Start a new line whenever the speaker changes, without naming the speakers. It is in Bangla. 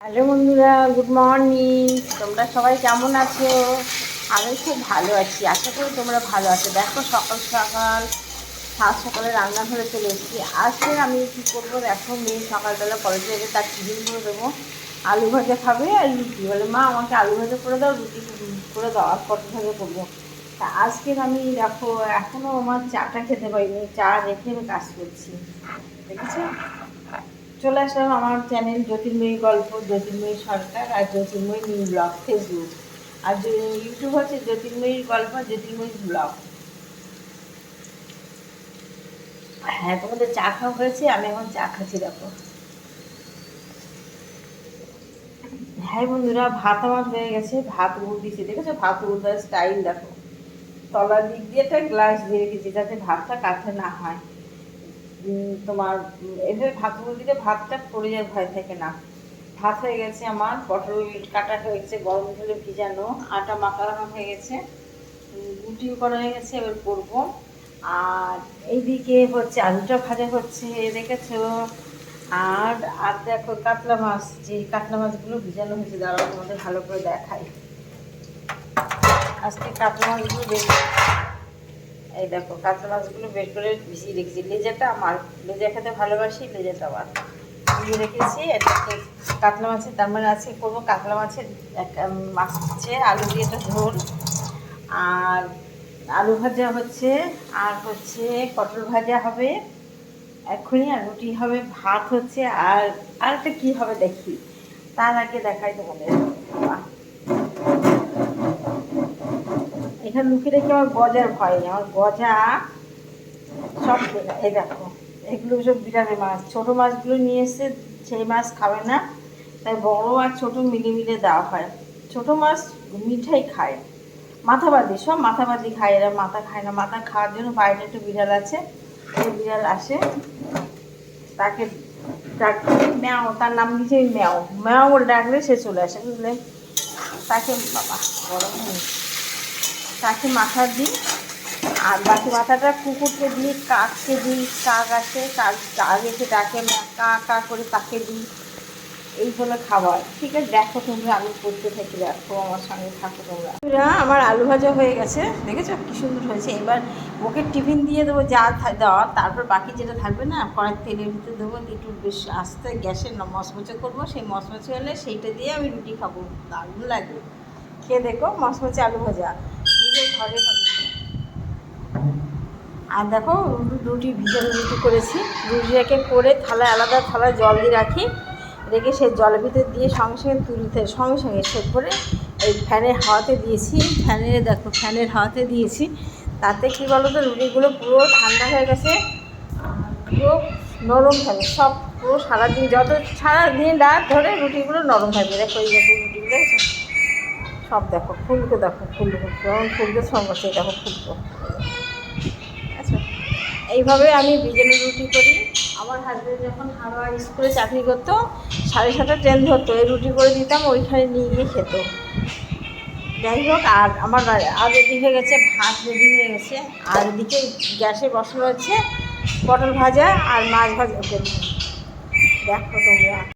হ্যালো বন্ধুরা, গুড মর্নিং। তোমরা সবাই কেমন আছো? আমি খুব ভালো আছি। আশা করি তোমরা ভালো আছো। দেখো, সকাল সকাল সাত সকালে রান্নাঘরে চলে এসেছি। আজকে আমি কী করব? দেখো, মেয়ে সকালবেলা কলেজে যাবে তার টিফিন করে দেবো। আলু ভাজা খাবে আর রুটি। বলে, মা, আমাকে আলু ভাজা করে দাও, রুটি করে দাও, আর পটল ভাজা করব। তা আজকে আমি, দেখো এখনও আমার চাটা খেতে পারিনি। চা রেখে আমি কাজ করছি। দেখেছ? চলে আসলাম আমার চ্যানেল জ্যোতির্ময়ী গল্প, জ্যোতির্ময়ী সরকার আর জ্যোতির্ময়ী নিউ ব্লগ ফেসবুক আর ইউটিউব হচ্ছে জ্যোতির্ময়ীর গল্প, জ্যোতির্ময়ী ব্লগ হ্যাঁ তোমাদের চা খাওয়া হয়েছে? আমি এখন চা খাচ্ছি, দেখো। হ্যাঁ বন্ধুরা, ভাত আমার হয়ে গেছে। ভাত উল দিয়েছি, দেখেছ? ভাত দেওয়ার স্টাইল দেখো। তলার দিক দিয়ে একটা গ্লাস দিয়ে রেখেছি যাতে ভাতটা কাছে না হয়। তোমার এভাবে ভাতগুলো দিলে ভাতটা পড়ে যায়, ভয় থাকে না। ভাত হয়ে গেছে আমার, পটল কাটা হয়ে গেছে গরম জলে ভিজানো, আটা মাখানো হয়ে গেছে রুটিও করা হয়ে গেছে, এবার করব। আর এইদিকে হচ্ছে আলুটা ভাজা হচ্ছে দেখেছ? আর আর দেখো কাতলা মাছ, যে কাতলা মাছগুলো ভিজানো হয়েছে, দাঁড়াও তোমাদের ভালো করে দেখাই। আজকে কাতলা মাছগুলো বেশ এই দেখো কাতলা মাছগুলো বের করে ভিজিয়ে রেখেছি। লেজাটা আমার, লেজা খেতে ভালোবাসি, লেজাটা আমার। ভিজিয়ে রেখেছি, এটা হচ্ছে কাতলা মাছের, তার মানে আছে করব কাতলা মাছের মাছ হচ্ছে আলু দিয়ে একটা ঝোল। আর আলু ভাজা হচ্ছে, আর হচ্ছে পটল ভাজা হবে। এক্ষুনি আর রুটি হবে, ভাত হচ্ছে, আর আর একটা কী হবে দেখি। তার আগে দেখাই তোমাদের। এখানে লুকিয়ে রেখে আমার গজার ভয় নেই। আমার গজা সব এই দেখো, এগুলো সব বিরামের মাছ। ছোটো মাছগুলো নিয়ে এসে সেই মাছ খাবে না, তাই বড় আর ছোটো মিলে মিলে দেওয়া হয়। ছোটো মাছ মিঠাই খায় মাথাবাদি সব মাথাবাদি খায় এরা, মাথা খায় না। মাথা খাওয়ার জন্য বাইরে একটু বিড়াল আছে এই বিড়াল আসে, তাকে ডাক ম্যাও তার নাম দিয়েছে ম্যাও। ম্যাও বলে ডাকলে সে চলে আসে, বুঝলে? তাকে, বাবা, গরম তাকে মাথা দিই। আর বাকি মাথাটা কুকুরকে দিই, কাককে দিই, কাক আছে, কাক কাক এসে ডাকে কা কা করে তাকে দিই। এই হলো খাবার। ঠিক আছে, দেখো তোমরা আমি করতে থাকি, দেখো আমার সঙ্গে থাকো তোমরা। আমার আলু ভাজা হয়ে গেছে, দেখেছ? কি সুন্দর হয়েছে। এবার ওকে টিফিন দিয়ে দেবো, যা থা- দেওয়া তারপর বাকি যেটা থাকবে না কড়াই তেলের ভিতরে দেবো, একটু বেশ আস্তে গ্যাসে মচমচে করব। সেই মচমচে হলে সেইটা দিয়ে আমি রুটি খাব, দারুণ লাগে খেয়ে দেখো মচমচে আলু ভাজা। আর দেখো রুটি ভিজানো রুটি করেছি। রুটিটাকে করে থালায় আলাদা থালায় জল দিয়ে রাখি। রেখে সেই জলের ভিতরে দিয়ে সঙ্গে সঙ্গে তুলতে সঙ্গে সঙ্গে সেট করে এই ফ্যানের হাওয়াতে দিয়েছি। ফ্যানের, দেখো, ফ্যানের হাওয়াতে দিয়েছি। তাতে কী বলো তো রুটিগুলো পুরো ঠান্ডা হয়ে গেছে। পুরো নরম থাকে সব পুরো সারাদিন যত সারাদিন রাত ধরে রুটিগুলো নরম থাকবে। দেখো এই দেখো রুটিগুলো? সব দেখো, ফুলকো দেখো ফুলকো কেমন ফুলকো সমস্যা দেখো ফুলকো। আচ্ছা এইভাবে আমি বিজেলি রুটি করি। আমার হাজব্যান্ড যখন হাওড়া স্কুলে চাকরি করতো, সাড়ে সাতটা ট্রেন ধরতো, এই রুটি করে দিতাম, ওইখানে নিয়ে গিয়ে খেত। যাই হোক, আর আমার আর রেডি হয়ে গেছে ভাত রেডি হয়ে গেছে। আর এদিকে গ্যাসে বসানো হচ্ছে পটল ভাজা আর মাছ ভাজা। দেখো তোমরা।